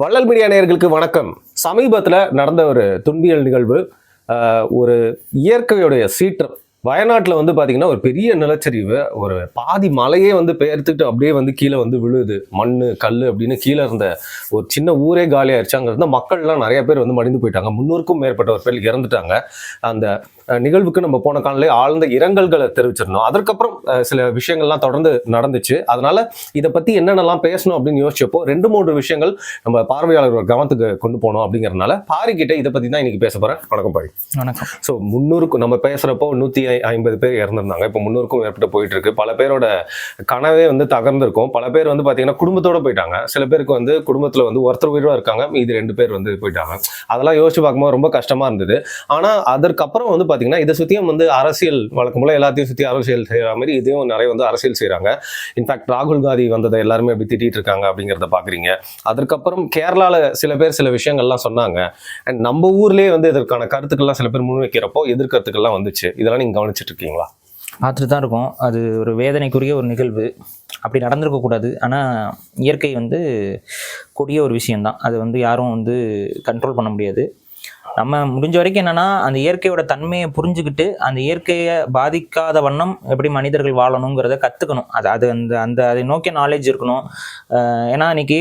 வள்ளல் மீடியா நேயர்களுக்கு வணக்கம். சமீபத்தில் நடந்த ஒரு துன்பியல் நிகழ்வு ஒரு இயற்கையுடைய சீற்றம். வயநாட்டில் வந்து பார்த்திங்கன்னா ஒரு பெரிய நிலச்சரிவு ஒரு பாதி மலையே வந்து பெயர்த்துக்கிட்டு அப்படியே வந்து கீழே வந்து விழுது. மண் கல் அப்படின்னு கீழே இருந்த ஒரு சின்ன ஊரே காலியாகிடுச்சு அங்கே இருந்த மக்கள்லாம் நிறைய பேர் வந்து மடிந்து போயிட்டாங்க. முன்னூறுக்கும் மேற்பட்ட பேர் இறந்துட்டாங்க. அந்த நிகழ்வுக்கு நம்ம போன காலையிலே ஆழ்ந்த இரங்கல்களை தெரிவிச்சிருந்தோம். அதற்கப்புறம் சில விஷயங்கள்லாம் தொடர்ந்து நடந்துச்சு. அதனால இதை பற்றி என்னென்னலாம் பேசணும் அப்படின்னு யோசிச்சப்போ ரெண்டு மூன்று விஷயங்கள் நம்ம பார்வையாளர்கள் கவனத்துக்கு கொண்டு போனோம் அப்படிங்கறதுனால பாரி கிட்ட இதை பற்றி தான் இன்னைக்கு பேச போகிறேன் வணக்கம் பாரி. வணக்கம். ஸோ முந்நூறுக்கும் நம்ம பேசுகிறப்போ நூற்றி ஐம்பது பேர் இறந்துருந்தாங்க. இப்போ முந்நூறுக்கும் மேற்பட்டு போயிட்டு இருக்கு பல பேரோட கனவே வந்து தகர்ந்திருக்கும். பல பேர் வந்து பார்த்தீங்கன்னா குடும்பத்தோட போயிட்டாங்க. சில பேருக்கு வந்து குடும்பத்தில் வந்து ஒருத்தர் உயிரோட இருக்காங்க. மீதி ரெண்டு பேர் வந்து போயிட்டாங்க. அதெல்லாம் யோசிச்சு பார்க்கும்போது ரொம்ப கஷ்டமா இருந்தது. ஆனால் அதற்கப்புறம் வந்து பார்த்தீங்கன்னா இதை சுற்றியும் வந்து அரசியல் வழக்கம் போல் எல்லாத்தையும் சுற்றி அரசியல் செய்கிற மாதிரி இதையும் நிறைய வந்து அரசியல் செய்கிறாங்க இன்ஃபேக்ட் ராகுல் காந்தி வந்ததை எல்லாருமே அப்படி திட்டிகிட்டு இருக்காங்க அப்படிங்கிறத பார்க்குறீங்க அதற்கப்புறம் கேரளாவில் சில பேர் சில விஷயங்கள்லாம் சொன்னாங்க. அண்ட் நம்ம ஊர்லேயே வந்து இதற்கான கருத்துக்கள்லாம் சில பேர் முன்வைக்கிறப்போ எதிர்கருத்துக்கள்லாம் வந்துச்சு. இதெல்லாம் நீங்கள் கவனிச்சிட்டு இருக்கீங்களா? பார்த்துட்டு தான் இருக்கும். அது ஒரு வேதனைக்குரிய ஒரு நிகழ்வு. அப்படி நடந்திருக்கக்கூடாது ஆனால் இயற்கை வந்து கொடிய ஒரு விஷயம்தான். அது வந்து யாரும் வந்து கண்ட்ரோல் பண்ண முடியாது. நம்ம முடிஞ்ச வரைக்கும் என்னன்னா அந்த இயற்கையோட தன்மையை புரிஞ்சுக்கிட்டு அந்த இயற்கையை பாதிக்காத வண்ணம் எப்படி மனிதர்கள் வாழணுங்கிறத கற்றுக்கணும் அது அது அந்த அந்த அதை நோக்கிய நாலேஜ் இருக்கணும். ஏன்னா இன்னைக்கு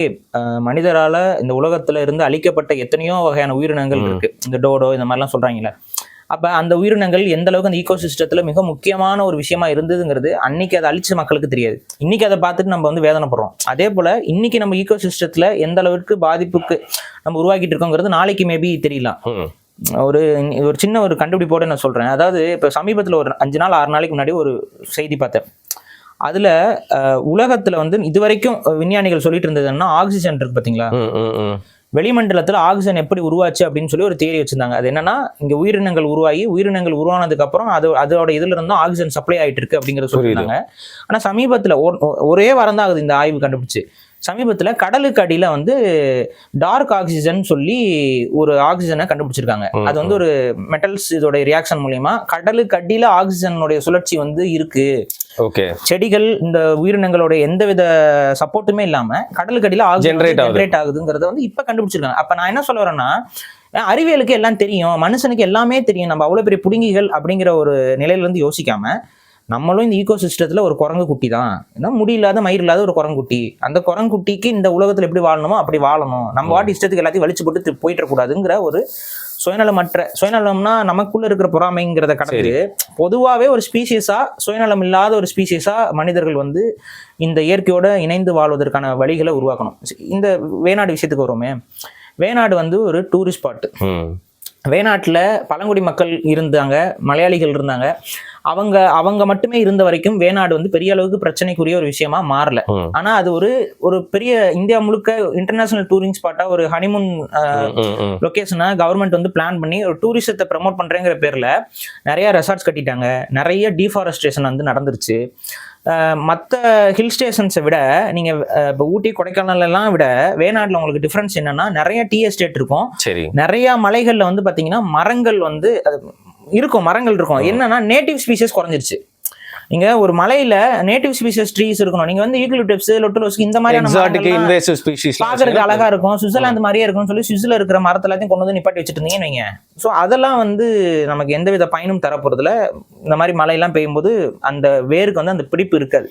மனிதரால இந்த உலகத்துல இருந்து அழிக்கப்பட்ட எத்தனையோ வகையான உயிரினங்கள். இருக்கு. இந்த டோடோ இந்த மாதிரிலாம் சொல்றாங்கல்ல. அப்ப அந்த உயிரினங்கள் எந்த அளவுக்கு அந்த ஈகோ சிஸ்டத்துல மிக முக்கியமான ஒரு விஷயமா இருந்ததுங்கிறது அன்னைக்கு அதை அழிச்ச மக்களுக்கு தெரியாது. இன்னைக்கு அதை பார்த்துட்டு நம்ம வந்து வேதனைப்படுறோம். அதே போல இன்னைக்கு நம்ம ஈகோ சிஸ்டத்துல எந்த அளவுக்கு பாதிப்புக்கு நம்ம உருவாக்கிட்டு இருக்கோங்கிறது நாளைக்கு மேபி தெரியலாம் ஒரு ஒரு சின்ன ஒரு கண்டுபிடிப்போட நான் சொல்றேன். அதாவது இப்போ சமீபத்தில் ஒரு அஞ்சு நாள் ஆறு நாளைக்கு முன்னாடி ஒரு செய்தி பார்த்தேன். அதுல உலகத்துல வந்து இதுவரைக்கும் விஞ்ஞானிகள் சொல்லிட்டு இருந்ததுன்னா ஆக்சிஜன் இருக்கு ம் வெளிமண்டலத்தில் ஆக்சிஜன் எப்படி உருவாச்சு அப்படின்னு சொல்லி ஒரு தியரி வச்சிருந்தாங்க. அது என்னன்னா இங்க உயிரினங்கள் உருவாகி உயிரினங்கள் உருவானதுக்கு அப்புறம் அது அதோட இதுல இருந்தும் ஆக்சிஜன் சப்ளை ஆயிட்டு இருக்கு அப்படிங்கறத சொல்லியிருந்தாங்க. ஆனா சமீபத்துல ஒரே வாரம் தான் ஆகுது இந்த ஆய்வு கண்டுபிடிச்சு. சமீபத்துல கடலுக்கு அடியில வந்து டார்க் ஆக்சிஜன் சொல்லி ஒரு ஆக்சிஜனை கண்டுபிடிச்சிருக்காங்க. அது வந்து ஒரு மெட்டல்ஸ் இதோட ரியாக்ஷன் மூலியமா கடலுக்கு அடியில ஆக்சிஜனுடைய சுழற்சி வந்து இருக்கு. ஓகே செடிகள் இந்த உயிரினங்களோட எந்தவித சப்போர்ட்டுமே இல்லாம கடலுக்கு அடியில Generate ஆகுது. ஜென்ரேட் ஆகுதுங்கிறத வந்து இப்ப கண்டுபிடிச்சிருக்காங்க. அப்ப நான் என்ன சொல்ல வரேன்னா அறிவியலுக்கு எல்லாம் தெரியும் மனுஷனுக்கு எல்லாமே தெரியும் நம்ம அவ்வளவு பெரிய புடுங்கிகள் அப்படிங்கிற ஒரு நிலையில இருந்து யோசிக்காம நம்மளும் இந்த ஈகோ சிஸ்டத்துல ஒரு குரங்கு குட்டி தான். ஏன்னா முடியில்லாத மயிர் இல்லாத ஒரு குரங்குட்டி அந்த குரங்குட்டிக்கு இந்த உலகத்துல எப்படி வாழணுமோ அப்படி வாழணும். நம்ம வாட்டி இஷ்டத்துக்கு எல்லாத்தையும் வலிச்சு போட்டு தி- போயிட்டு கூடாதுங்கிற ஒரு சுயநலமற்ற சுயநலம்னா நமக்குள்ள இருக்கிற பொறாமைங்கிறத கடந்து பொதுவாகவே ஒரு ஸ்பீசிஸா சுயநலம் இல்லாத ஒரு ஸ்பீசிஸா மனிதர்கள் வந்து இந்த இயற்கையோட இணைந்து வாழ்வதற்கான வழிகளை உருவாக்கணும். இந்த வேணாடு விஷயத்துக்கு வருவோமே. வேணாடு வந்து ஒரு டூரிஸ்ட் ஸ்பாட் வேணாட்டில் பழங்குடி மக்கள் இருந்தாங்க மலையாளிகள் இருந்தாங்க. அவங்க அவங்க மட்டுமே இருந்த வரைக்கும் வேணாடு வந்து பெரிய அளவுக்கு பிரச்சனைக்குரிய ஒரு விஷயமா மாறல. ஆனா அது ஒரு ஒரு பெரிய இந்தியா முழுக்க இன்டர்நேஷனல் டூரிங் ஸ்பாட்டா ஒரு ஹனிமூன் லொக்கேஷனை கவர்மெண்ட் வந்து பிளான் பண்ணி ஒரு டூரிசத்தை ப்ரமோட் பண்றேங்கிற பேர்ல நிறைய ரெசார்ட்ஸ் கட்டிட்டாங்க. நிறைய டீஃபாரஸ்ட்ரேஷன் வந்து நடந்துருச்சு. மற்ற ஹில் ஸ்டேஷன்ஸை விட நீங்கள் இப்போ ஊட்டி கொடைக்கானல் எல்லாம் விட வேணாட்டில் உங்களுக்கு டிஃப்ரென்ஸ் என்னன்னா நிறைய டீ எஸ்டேட் இருக்கும். சரி. நிறைய மலைகள்ல வந்து பாத்தீங்கன்னா மரங்கள் வந்து அது இருக்கும் மரங்கள் இருக்கும். என்னன்னா நேட்டிவ் ஸ்பீஷஸ் குறைஞ்சிருச்சு. நீங்க ஒரு மலையில நேட்டிவ் ஸ்பீஷஸ் ட்ரீஸ் இருக்கணும். நீங்க வந்து ஈக்குலிப்டப்ஸ் லொட்டலோஸ்க்கு இந்த மாதிரியான இன்வேசிவ் ஸ்பீஷிஸ் பாக்குறதுக்கு அழகா இருக்கும். சுவிட்சர்லாந்து மாதிரியே இருக்கும்னு சொல்லி சுவிஸ்ல இருக்கிற மரத்தை எல்லாத்தையும் கொண்டு வந்து நிப்பாட்டி வச்சுட்டு இருந்தீங்கன்னு வைங்க. ஸோ அதெல்லாம் வந்து நமக்கு எந்தவித பயனும் தரப்போறதுல இந்த மாதிரி மழையெல்லாம் பெய்யும்போது அந்த வேருக்கு வந்து அந்த பிடிப்பு இருக்காது.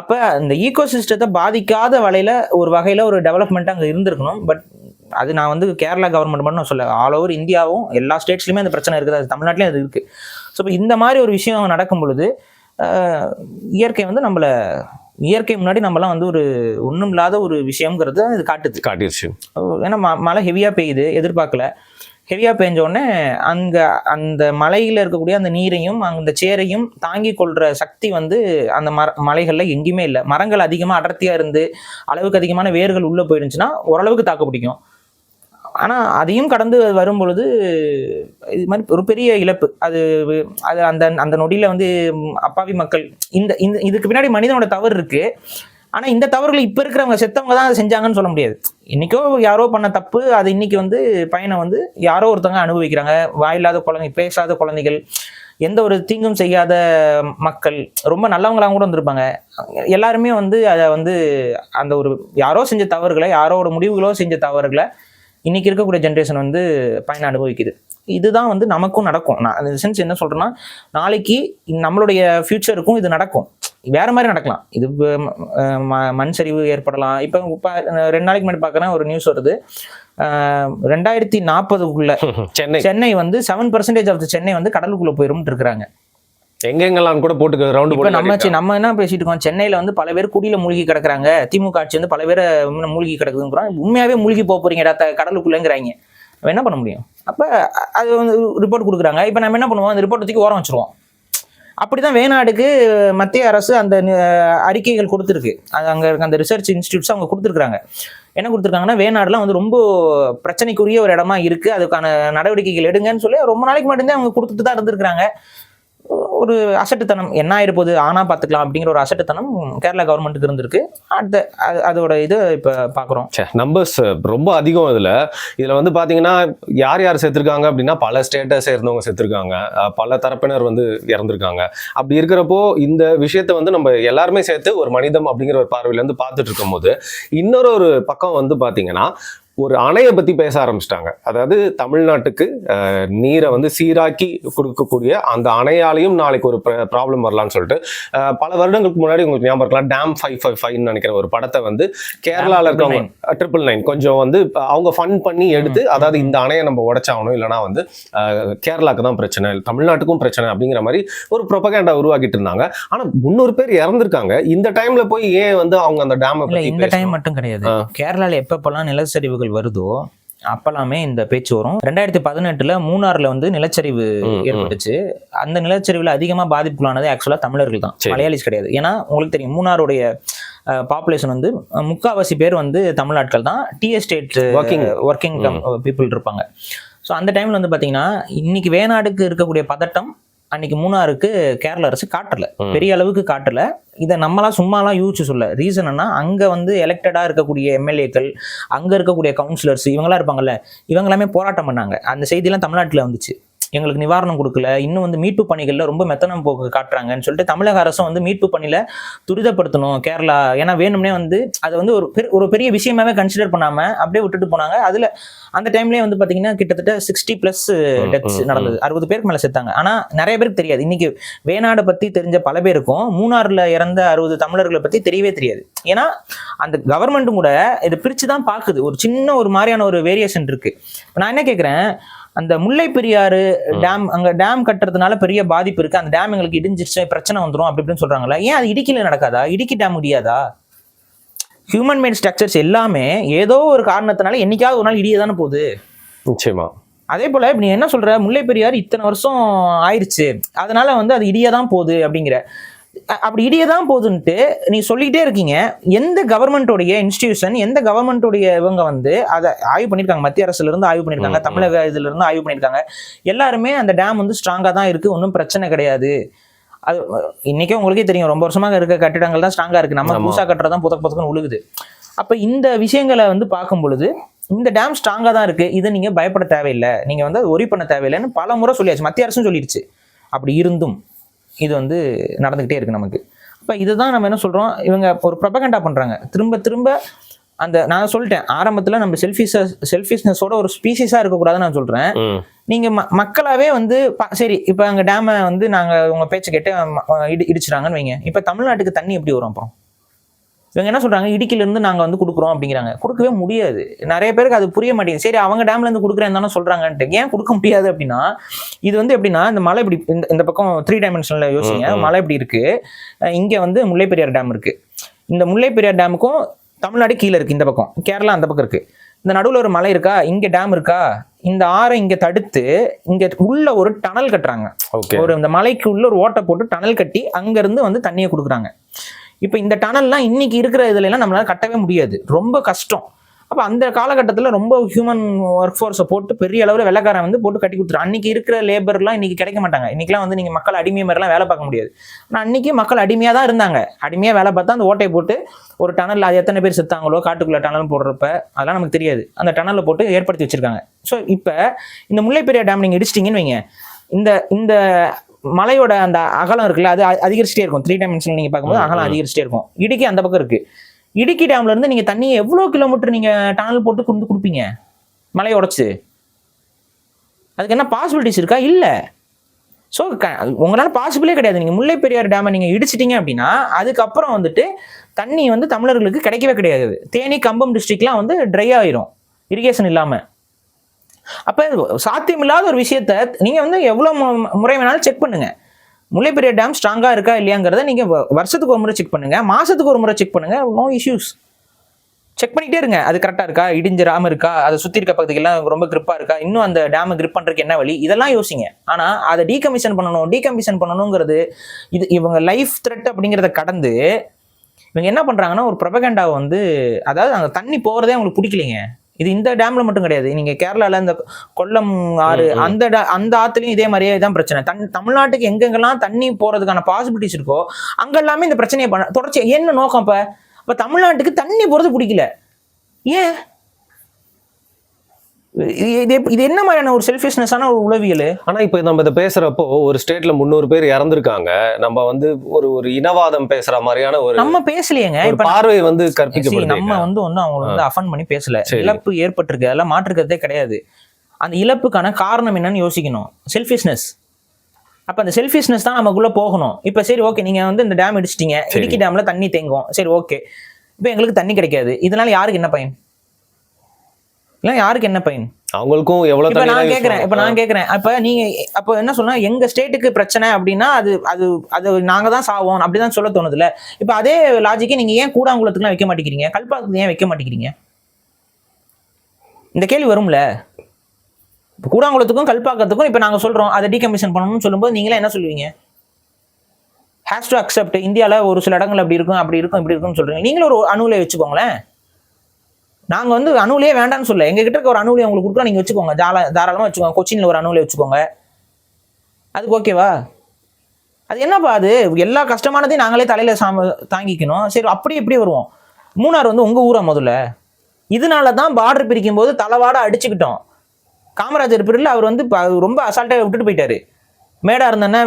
அப்ப அந்த ஈகோ சிஸ்டத்தை பாதிக்காத வகையில ஒரு வகையில ஒரு டெவலப்மெண்ட் அங்க இருந்திருக்கணும். பட் அது நான் வந்து கேரளா கவர்மெண்ட் மட்டும் நான் சொல்ல ஆல் ஓவர் இந்தியாவும் எல்லா ஸ்டேட்ஸ்லையுமே அந்த பிரச்சனை இருக்குது. அது தமிழ்நாட்டிலையும் அது இருக்கு. ஸோ இப்போ இந்த மாதிரி ஒரு விஷயம் நடக்கும் பொழுது இயற்கை வந்து நம்மள இயற்கை முன்னாடி நம்மலாம் வந்து ஒரு ஒன்றும் இல்லாத ஒரு விஷயங்கிறது இது காட்டுது. காட்டிருச்சு. ஏன்னா மழை ஹெவியாக பெய்யுது எதிர்பார்க்கல. ஹெவியாக பெஞ்ச உடனே அங்கே அந்த மலையில் இருக்கக்கூடிய அந்த நீரையும் அந்த சேரையும் தாங்கி கொள்கிற சக்தி வந்து அந்த மர மலைகளில் எங்கேயுமே இல்லை. மரங்கள் அதிகமாக அடர்த்தியாக இருந்து அளவுக்கு அதிகமான வேர்கள் உள்ளே போயிருந்துச்சுன்னா ஓரளவுக்கு தாக்கு பிடிக்கும். ஆனால் அதையும் கடந்து வரும் பொழுது இது மாதிரி ஒரு பெரிய இழப்பு. அது அது அந்த அந்த நொடியில் வந்து அப்பாவி மக்கள் இந்த இந்த இதுக்கு பின்னாடி மனிதனோட தவறு இருக்குது ஆனால் இந்த தவறுகளை இப்போ இருக்கிறவங்க செத்தவங்க தான் அதை செஞ்சாங்கன்னு சொல்ல முடியாது. இன்றைக்கோ யாரோ பண்ண தப்பு அது இன்னைக்கு வந்து பையனை வந்து யாரோ ஒருத்தவங்க அனுபவிக்கிறாங்க. வாயில்லாத குழந்தை பேசாத குழந்தைகள் எந்த ஒரு தீங்கும் செய்யாத மக்கள் ரொம்ப நல்லவங்களாம் கூட வந்திருப்பாங்க எல்லாருமே வந்து அதை வந்து அந்த ஒரு யாரோ செஞ்ச தவறுகளை யாரோட முடிவுகளோ செஞ்ச தவறுகளை இன்னைக்கு இருக்கக்கூடிய ஜென்ரேஷன் வந்து பயன் அனுபவிக்குது. இதுதான் வந்து நமக்கும் நடக்கும். நான் அந்த சென்ஸ் என்ன சொல்றேன்னா நாளைக்கு நம்மளுடைய ஃபியூச்சருக்கும் இது நடக்கும். வேற மாதிரி நடக்கலாம். இது மண் சரிவு ஏற்படலாம். இப்போ இப்போ ரெண்டு நாளைக்கு முன்னாடி பார்க்குறேன் ஒரு நியூஸ் வருது. ரெண்டாயிரத்தி நாற்பதுக்குள்ள சென்னை. சென்னை வந்து செவன் பர்சன்டேஜ் ஆஃப் சென்னை வந்து கடலுக்குள்ள போயிரும் இருக்கிறாங்க. எங்கெங்கெல்லாம் கூட போட்டு ரவுண்டு இப்ப போட்டு நம்ம நம்ம என்ன பேசிட்டு இருக்கோம்? சென்னையில வந்து பல பேர் குடியில மூழ்கி கிடக்குறாங்க. திமுக ஆட்சி வந்து பல பேரை மூழ்கி கிடக்குதுங்கிறோம் உண்மையாவே மூழ்கி போக போறீங்கடா த- கடலுக்குள்ளங்கிறாங்க. என்ன பண்ண முடியும்? அப்ப அது வந்து ரிப்போர்ட் கொடுக்குறாங்க. இப்ப நம்ம என்ன பண்ணுவோம்? அந்த ரிப்போர்ட் தூக்கி ஓரம் வச்சிருவோம். அப்படிதான் வேணாடுக்கு மத்திய அரசு அந்த அறிக்கைகள் கொடுத்துருக்கு. அது அங்க இருக்க அந்த ரிசர்ச் இன்ஸ்டியூட்ஸ் அவங்க கொடுத்துருக்காங்க என்ன கொடுத்துருக்காங்கன்னா வேணாடுலாம் வந்து ரொம்ப பிரச்சனைக்குரிய ஒரு இடமா இருக்கு. அதுக்கான நடவடிக்கைகள் எடுங்கன்னு சொல்லி ரொம்ப நாளைக்கு மட்டும்தான் அவங்க கொடுத்துட்டு தான் இருந்திருக்காங்க ஒரு அசட்டுத்தனம். என்ன ஆயிருப்போது? ஆனால் பார்த்துக்கலாம் அப்படிங்கிற ஒரு அசட்டுத்தனம் கேரளா கவர்மெண்ட்டுக்கு இருந்திருக்கு. அடுத்த அது- அதோட இது இப்போ பார்க்குறோம். நம்பர்ஸ் ரொம்ப அதிகம் இதில். இதில் வந்து பார்த்தீங்கன்னா யார் யார் செத்துருக்காங்க அப்படின்னா பல ஸ்டேட்டை சேர்ந்தவங்க செத்துருக்காங்க பல தரப்பினர் வந்து இறந்துருக்காங்க. அப்படி இருக்கிறப்போ இந்த விஷயத்த வந்து நம்ம எல்லாருமே சேர்த்து ஒரு மனிதம் அப்படிங்கிற ஒரு பார்வையிலேருந்து பார்த்துட்டு இருக்கும்போது இன்னொரு ஒரு பக்கம் வந்து பார்த்தீங்கன்னா ஒரு அணையை பத்தி பேச ஆரம்பிச்சிட்டாங்க. அதாவது தமிழ்நாட்டுக்கு நீரை வந்து சீராக்கி கொடுக்கக்கூடிய அந்த அணையாலையும் நாளைக்கு ஒரு ப்ராப்ளம் வரலாம்னு சொல்லிட்டு பல வருடங்களுக்கு முன்னாடி உங்களுக்கு ஞாபகம் இருக்கலாம் டேம் ஃபைவ் ஃபைவ் ஃபைவ்னு நினைக்கிற ஒரு படத்தை வந்து கேரளால இருக்கவங்க ட்ரிபிள் நைன் கொஞ்சம் வந்து அவங்க ஃபன் பண்ணி எடுத்து அதாவது இந்த அணையை நம்ம உடைச்சாகணும் இல்லைனா வந்து அஹ், கேரளாக்கு தான் பிரச்சனை தமிழ்நாட்டுக்கும் பிரச்சனை அப்படிங்கிற மாதிரி ஒரு ப்ரொபகேண்டா உருவாக்கிட்டு இருந்தாங்க. ஆனா முந்நூறு பேர் இறந்திருக்காங்க. இந்த டைம்ல போய் ஏன் வந்து அவங்க அந்த டேமை இந்த டைம்? மட்டும் கிடையாது. ஆ. கேரளால எப்பப்பெல்லாம் நிலச்சரிவுகள் வருதோ அப்பலாமே இந்த பேச்சு வரும். ரெண்டாயிரத்தி பதினெட்டுல மூணாறுல வந்து நிலச்சரிவு. ஏற்பட்டுச்சு. அந்த நிலச்சரிவுல அதிகமா பாதிப்புக்குள்ளானது ஆக்சுவலா தமிழர்கள் தான். மலையாளிஸ் கிடையாது. ஏன்னா உங்களுக்கு தெரியும் மூணாருடைய பாப்புலேஷன் வந்து முக்காவாசி பேர் வந்து தமிழ்நாட்கள் தான். T estate Working. Working people இருப்பாங்க. ஸோ அந்த டைம்ல வந்து பாத்தீங்கன்னா இன்னைக்கு வேணாடுக்கு இருக்கக்கூடிய பதட்டம் அன்னைக்கு மூணாருக்கு கேரள அரசு காட்டல. பெரிய அளவுக்கு காட்டல. இதை நம்மளாம் சும்மாலாம் யூகிச்சு சொல்ல. ரீசன் என்ன அங்க வந்து எலெக்டடா இருக்கக்கூடிய எம்எல்ஏக்கள் அங்க இருக்கக்கூடிய கவுன்சிலர்ஸ் இவங்கெல்லாம் இருப்பாங்கல்ல இவங்க எல்லாமே போராட்டம் பண்ணாங்க. அந்த செய்தியெல்லாம் தமிழ்நாட்டுல வந்துச்சு. எங்களுக்கு நிவாரணம் கொடுக்கல. இன்னும் வந்து மீட்பு பணிகள்ல ரொம்ப மெத்தனம் போக்கு காட்டுறாங்கன்னு சொல்லிட்டு தமிழக அரசும் வந்து மீட்பு பணியில துரிதப்படுத்தணும் கேரளா. ஏன்னா வேணும்னே வந்து அதை வந்து ஒரு பெரு- ஒரு பெரிய விஷயமாவே கன்சிடர் பண்ணாம அப்படியே விட்டுட்டு போனாங்க. அதுல அந்த டைம்லயே வந்து பாத்தீங்கன்னா கிட்டத்தட்ட சிக்ஸ்டி பிளஸ் டெத்ஸ் நடந்தது. அறுபது பேருக்கு மேல செத்தாங்க. ஆனா நிறைய பேருக்கு தெரியாது. இன்னைக்கு வேணாடை பத்தி தெரிஞ்ச பல பேருக்கும் மூணாறுல இறந்த அறுபது தமிழர்களை பத்தி தெரியவே தெரியாது. ஏன்னா அந்த கவர்மெண்ட்டும் கூட இதை பிரிச்சு தான் பாக்குது. ஒரு சின்ன ஒரு மாதிரியான ஒரு வேரியேஷன் இருக்கு. நான் என்ன கேக்குறேன்? அந்த முல்லை பெரியாறு டேம் அங்க டேம் கட்டுறதுனால பெரிய பாதிப்பு இருக்கு. அந்த டேம் எங்களுக்கு இடிஞ்சிருச்சு பிரச்சனை வந்துரும் அப்படி இப்படின்னு சொல்றாங்களா ஏன் அது இடுக்கில நடக்காதா? இடுக்கி டேம் முடியாதா? ஹியூமன் மேட் ஸ்ட்ரக்சர்ஸ் எல்லாமே ஏதோ ஒரு காரணத்தினால என்னைக்காவது ஒரு நாள் இடிய தானே போகுது. நிச்சயமா. அதே போல இப்ப நீ என்ன சொல்ற? முல்லை பெரியார் இத்தனை வருஷம் ஆயிருச்சு. அதனால வந்து அது இடிய தான் போகுது அப்படிங்கிற. அப்படி இடிய தான் போகுதுன்ட்டு நீ சொல்லிக்கிட்டே இருக்கீங்க. எந்த கவர்மெண்ட்டோடைய இன்ஸ்டிடியூஷன் எந்த கவர்மெண்ட்டோடைய இவங்க வந்து அதை ஆய்வு பண்ணியிருக்காங்க. மத்திய அரசுல இருந்து ஆய்வு பண்ணியிருக்காங்க. தமிழக இதுல இருந்து ஆய்வு பண்ணியிருக்காங்க. எல்லாருமே அந்த டேம் வந்து ஸ்ட்ராங்கா தான் இருக்கு. ஒன்றும் பிரச்சனை கிடையாது. அது இன்னைக்கே உங்களுக்கே தெரியும். ரொம்ப வருஷமாக இருக்க கட்டிடங்கள் தான் ஸ்ட்ராங்கா இருக்கு. நம்ம ஆமா. புதுசா கட்டுறதான் புதக்க புதக்கன்னு உழுகுது. அப்ப இந்த விஷயங்களை வந்து பார்க்கும் பொழுது இந்த டேம் ஸ்ட்ராங்கா தான் இருக்கு. இதை நீங்க பயப்பட தேவையில்லை. நீங்க வந்து அதை ஒரி பண்ண தேவையில்லைன்னு பல முறை சொல்லியாச்சு. மத்திய அரசும் சொல்லிடுச்சு. அப்படி இருந்தும். இது வந்து நடந்துகிட்டே இருக்கு நமக்கு. அப்ப இதுதான் நம்ம என்ன சொல்றோம்? இவங்க ஒரு ப்ரொபகண்டா பண்றாங்க. திரும்ப திரும்ப அந்த நான் சொல்லிட்டேன் ஆரம்பத்துல நம்ம செல்ஃபிஷ செல்ஃபிஷ்னஸோட ஒரு ஸ்பீசிஸா இருக்கக்கூடாதுன்னு நான் சொல்றேன். ம். நீங்க ம- மக்களாவே வந்து சரி இப்ப அங்க டேமை வந்து நாங்க உங்க பேச்சு கேட்டு இடி இடிச்சிட்டாங்கன்னு வைங்க. இப்ப தமிழ்நாட்டுக்கு தண்ணி எப்படி வரும் அப்புறம்? இவங்க என்ன சொல்றாங்க? இடுக்கில இருந்து நாங்க வந்து கொடுக்குறோம் அப்படிங்கிறாங்க. கொடுக்கவே முடியாது. நிறைய பேருக்கு அது புரிய மாட்டேங்குது. சரி அவங்க டேம்ல இருந்து கொடுக்குறேன் தானே சொல்றாங்கன்ட்டு. ஏன் கொடுக்க முடியாது அப்படின்னா இது வந்து எப்படின்னா இந்த மலை இப்படி இந்த இந்த பக்கம் த்ரீ டைமென்ஷன்ல யோசிங்க. மலை இப்படி இருக்கு. அஹ் இங்க வந்து முல்லை பெரியார் டேம் இருக்கு. இந்த முல்லை பெரியார் டேமுக்கும் தமிழ்நாடு கீழே இருக்கு இந்த பக்கம். கேரளா அந்த பக்கம் இருக்கு. இந்த நடுவுல ஒரு மலை இருக்கா? இங்க டேம் இருக்கா? இந்த ஆறை இங்க தடுத்து இங்க உள்ள ஒரு டனல் கட்டுறாங்க. ஓகே ஒரு இந்த மலைக்கு உள்ள ஒரு ஓட்டை போட்டு டனல் கட்டி அங்க இருந்து வந்து தண்ணியை கொடுக்குறாங்க. இப்போ இந்த டனல்லாம் இன்னைக்கு இருக்கிற இதுலலாம் நம்மளால் கட்டவே முடியாது. ரொம்ப கஷ்டம். அப்போ அந்த காலகட்டத்தில் ரொம்ப ஹியூமன் ஒர்க் ஃபோர்ஸை போட்டு பெரிய அளவில் வெள்ளக்காரன் வந்து போட்டு கட்டி கொடுத்துரு. அன்றைக்கி இருக்கிற லேபர்லாம் இன்றைக்கி கிடைக்க மாட்டாங்க. இன்றைக்கெலாம் வந்து நீங்கள் மக்கள் அடிமை மாதிரிலாம் வேலை பார்க்க முடியாது. ஆனால் அன்றைக்கி மக்கள் அடிமையாக தான் இருந்தாங்க. அடிமையாக வேலை பார்த்தா அந்த ஓட்டையை போட்டு ஒரு டனல் அது எத்தனை பேர் செத்தாங்களோ காட்டுக்குள்ளே டனல் போடுறப்ப அதெல்லாம் நமக்கு தெரியாது. அந்த டனலில் போட்டு ஏற்படுத்தி வச்சுருக்காங்க. ஸோ இப்போ இந்த முல்லைப்பெரிய டேம் நீங்கள் இடிச்சிட்டிங்கன்னு வைங்க. இந்த இந்த மலையோட அந்த அகலம் இருக்குல்ல அது அதிகரிச்சுட்டே இருக்கும். த்ரீ டைமென்ஷன் நீங்க பார்க்கும்போது அகலம். அதிகரிச்சுட்டே இருக்கும். இடுக்கி அந்த பக்கம் இருக்கு. இடுக்கி டேம்ல இருந்து நீங்க தண்ணியை எவ்வளவு கிலோமீட்டர் நீங்க டனல் போட்டு கொண்டு கொடுப்பீங்க? மலையை உடைச்சு. அதுக்கு என்ன பாசிபிலிட்டிஸ் இருக்கா? இல்ல. ஸோ உங்களால பாசிபிளே கிடையாது. நீங்க முல்லை பெரியார் டேமை நீங்க இடிச்சிட்டீங்க அப்படின்னா அதுக்கப்புறம் வந்துட்டு தண்ணி வந்து தமிழர்களுக்கு கிடைக்கவே கிடையாது. தேனி கம்பம் டிஸ்ட்ரிக்ட்லாம் வந்து ட்ரை ஆயிரும். இரிகேஷன் இல்லாம. அப்போ சாத்தியமில்லாத ஒரு விஷயத்த நீங்கள் வந்து எவ்வளோ மு- முறை வேணாலும் செக் பண்ணுங்கள் முல்லைப்பெரிய டேம் ஸ்ட்ராங்காக இருக்கா இல்லையாங்கிறத நீங்கள் வ- வருஷத்துக்கு ஒரு முறை செக் பண்ணுங்க. மாதத்துக்கு ஒரு முறை செக் பண்ணுங்கள் நோ இஷ்யூஸ் செக் பண்ணிகிட்டே இருங்க. அது கரெக்டாக இருக்கா? இடிஞ்சிராம இருக்கா? அதை சுற்றி இருக்க பகுதிகள்லாம் ரொம்ப கிரிப்பாக இருக்கா? இன்னும் அந்த டேமை கிரிப் பண்ணுறதுக்கு என்ன வழி? இதெல்லாம் யோசிங்க. ஆனால் அதை டீகமிஷன் பண்ணணும் டீகமிஷன் பண்ணணுங்கிறது இது இவங்க லைஃப் த்ரெட் அப்படிங்கிறத கடந்து இவங்க என்ன பண்ணுறாங்கன்னா ஒரு ப்ரொபகண்டாவை வந்து அதாவது அந்த தண்ணி போகிறதே அவங்களுக்கு பிடிக்கலைங்க. இது இந்த டேம்ல மட்டும் கிடையாது. நீங்க கேரளால இந்த கொல்லம் ஆறு. அந்த அந்த ஆத்துலயும் இதே மாதிரியே தான் பிரச்சனை. தன் தமிழ்நாட்டுக்கு எங்கெங்கெல்லாம் தண்ணி போறதுக்கான பாசிபிலிட்டிஸ் இருக்கோ அங்க எல்லாமே இந்த பிரச்சனையை பண்ண தொடர்ச்சி என்ன நோக்கம் இப்ப இப்ப தமிழ்நாட்டுக்கு தண்ணி போறது பிடிக்கல. ஏன்? இது இது- என்ன மாதிரியான ஒரு செல்ஃபிஷ்னஸான ஒரு உளவியல்? ஆனா இப்ப நம்ம இதை பேசுறப்போ ஒரு ஸ்டேட்ல முந்நூறு பேர் இறந்திருக்காங்க. நம்ம வந்து ஒரு ஒரு இனவாதம் பேசுற மாதிரியான ஒரு நம்ம பேசலையேங்க. இப்ப பார்வை வந்து கற்பிக்கப்படுது நம்ம வந்து ஒன்றும் அவங்களை வந்து அஃபன் பண்ணி பேசல. இழப்பு ஏற்பட்டிருக்கு. அதெல்லாம் மாற்றுக்கிறதே கிடையாது. அந்த இழப்புக்கான காரணம் என்னன்னு யோசிக்கணும். செல்ஃபிஷ்னஸ் அப்ப அந்த செல்ஃபிஷ்னஸ் தான் நமக்குள்ள போகணும். இப்ப சரி ஓகே நீங்க வந்து இந்த டேம் இடிச்சிட்டீங்க. இடுக்கி டேம்ல தண்ணி தேங்கும் சரி ஓகே இப்போ எங்களுக்கு தண்ணி கிடைக்காது. இதனால யாருக்கு என்ன பயன்? இல்லை யாருக்கு என்ன பயன் அவங்களுக்கும் எவ்வளவு நான் கேக்குறேன் இப்ப. நான் கேக்குறேன். அப்ப நீங்க அப்ப என்ன சொன்னா எங்க ஸ்டேட்டுக்கு பிரச்சனை அப்படின்னா அது அது அது நாங்க தான் சாவோம் அப்படிதான் சொல்ல தோணுதுல இப்ப அதே லாஜிக்கை நீங்க ஏன் கூடாங்குளத்துக்குலாம் வைக்க மாட்டேங்கிறீங்க? கல்பாக்கத்துக்கு ஏன் வைக்க மாட்டேங்கிறீங்க? இந்த கேள்வி வரும்ல. இப்ப கூடாங்குளத்துக்கும் கல்பாக்கத்துக்கும் இப்ப நாங்க சொல்றோம் அதை டீகமிஷன் பண்ணணும்னு சொல்லும்போது நீங்களே என்ன சொல்லுவீங்க? ஹேஸ் டு அக்செப்ட் இந்தியால ஒரு சில இடங்கள் அப்படி இருக்கும் அப்படி இருக்கும் இப்படி இருக்கும்னு சொல்றீங்க. நீங்களும் ஒரு அணுவிலே வச்சுக்கோங்களேன். நாங்கள் வந்து அணுவிலே வேண்டாம்னு சொல்ல எங்கள் கிட்ட இருக்க ஒரு அணுவிலே உங்களுக்கு கொடுக்குறோம். நீங்கள் வச்சுக்கோங்க. ஜாலா தாராளமாக வச்சுக்கோங்க. கொச்சினில் ஒரு அணுவிலே வச்சுக்கோங்க. அதுக்கு ஓகேவா அது என்னப்பா அது? எல்லா கஷ்டமானதையும் நாங்களே தலையில் சாம தாங்கிக்கணும். சரி அப்படி எப்படி வருவோம். மூணார் வந்து உங்கள் ஊரா முதல்ல? இதனால தான் பார்டர் பிரிக்கும் போது தலைவாட அடிச்சுக்கிட்டோம். காமராஜர் பிரிவில் அவர் வந்து ரொம்ப அசால்ட்டாக விட்டுட்டு போயிட்டாரு. மேடாக இருந்தானே